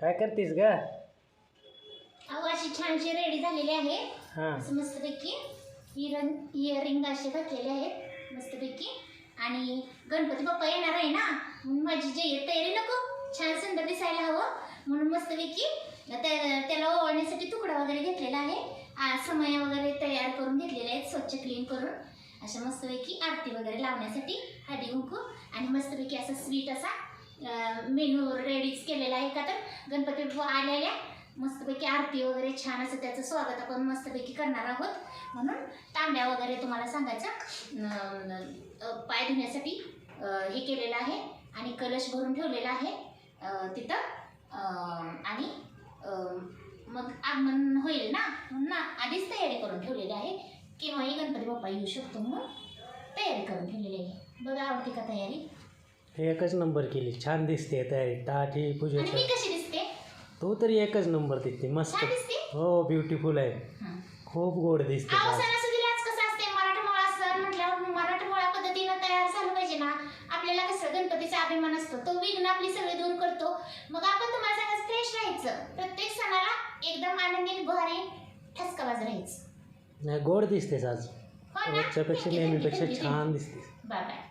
काय करतेस ग? अहो अशी छानशी रेडी झालेली आहे. हां. असं मस्तपैकी इयरिंग इयरिंग असे घातलेले आहेत मस्तपैकी. आणि गणपती बाप्पा येणार आहे ना म्हणून माझी जे तयारी नको छान सुंदर दिसायला हवं. म्हणून मस्तपैकी त्या त्याला ओवाळण्यासाठी तुकडा वगैरे घेतलेला आहे. समया वगैरे तयार करून घेतलेले आहेत स्वच्छ क्लीन करून. अशा मस्तपैकी आरती वगैरे लावण्यासाठी हळदी कुंकू. आणि मस्तपैकी असा स्वीट असा मेनू रेडीच केलेला आहे का तर? गणपती बाप्पा आलेल्या. मस्तपैकी आरती वगैरे छान असं त्याचं स्वागत आपण मस्तपैकी करणार आहोत. म्हणून तांब्या वगैरे तुम्हाला सांगायचं. पाय धुण्यासाठी हे केलेलं आहे आणि कलश भरून ठेवलेला आहे. तिथं. आणि मग आगमन होईल ना? म्हणून ना आधीच तयारी करून ठेवलेली आहे. केव्हाही गणपती बाप्पा येऊ शकतो म्हणून तयारी करून ठेवलेली आहे. बघा आवडते का तयारी? एकच नंबर केली. छान दिसते तयारी. टाठी आणि मी कशी दिसते? तू तरी एकच नंबर दिसते मस्त. छान दिसते? हो ब्युटिफुल आहे. खूप गोड दिसते अहो आज. सणासुदीलाच कसं असते मराठमोळा सण म्हटल्यावर पद्धतीनं तयार झालं पाहिजे ना. आपल्याला कसं गणपतीचा अभिमान असतो. तो विघ्न आपली सगळे दूर करतो. मग आपण तुम्हाला सांगायचं फ्रेश राहायचं. प्रत्येक सणाला एकदम ठसकाबाज राहायचं. नाही गोड दिसतेस आज. हो ना? रोजच्यापेक्षा you, नेहमीपेक्षा छान. दिसतेस. Bye bye.